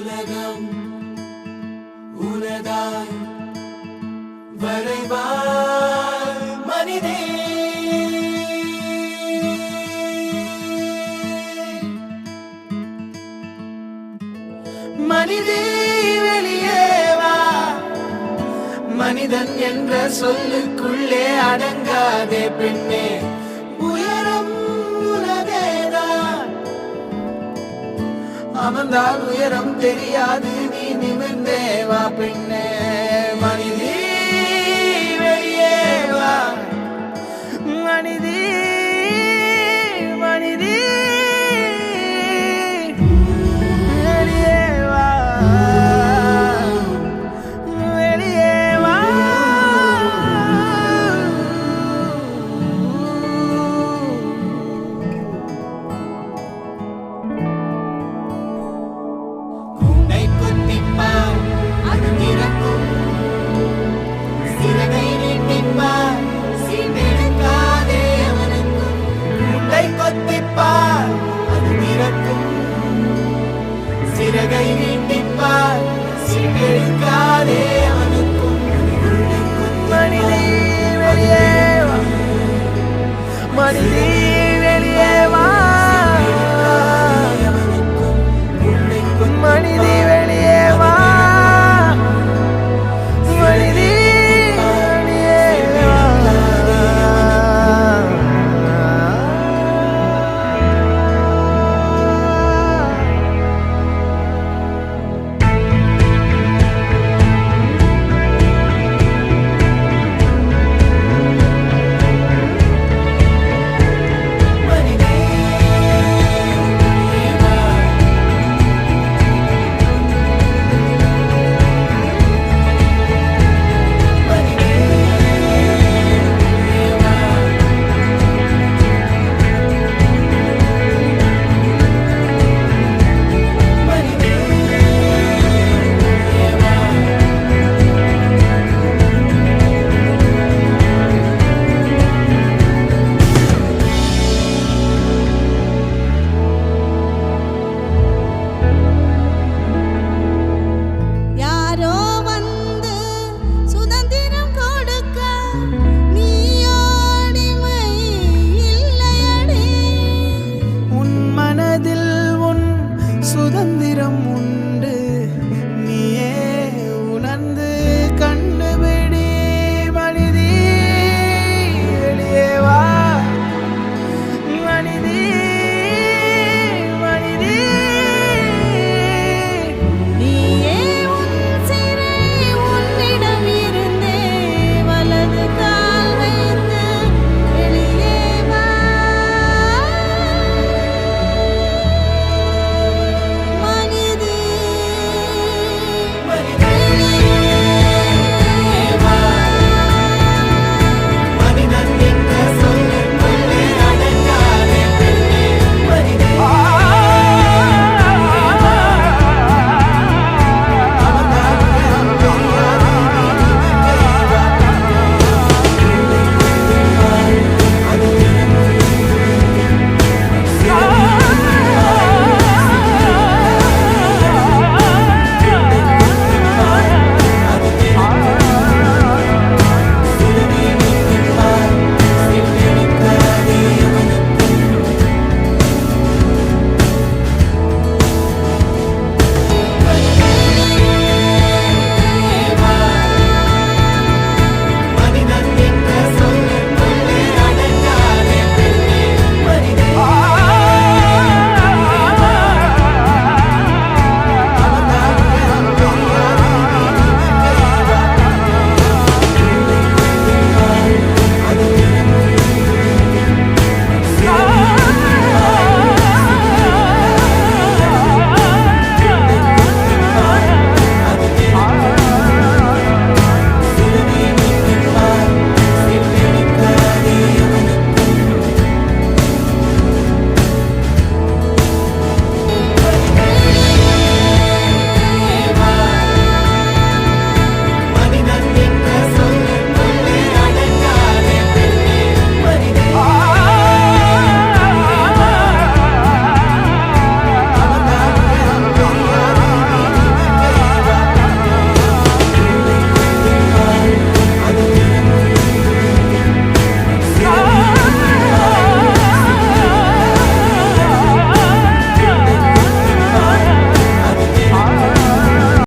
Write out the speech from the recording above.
உலகம் உனதாய் வரைவாய் மனிதே. மனிதே வெளியேவா மனிதன் என்ற சொல்லுக்குள்ளே அடங்காதே பெண்ணே. அமர்ந்தால் உயரம் தெரியாது. நீ நிமிர்ந்தேவா பெண்ணே. மனிதே வெளியே வா. மனிதே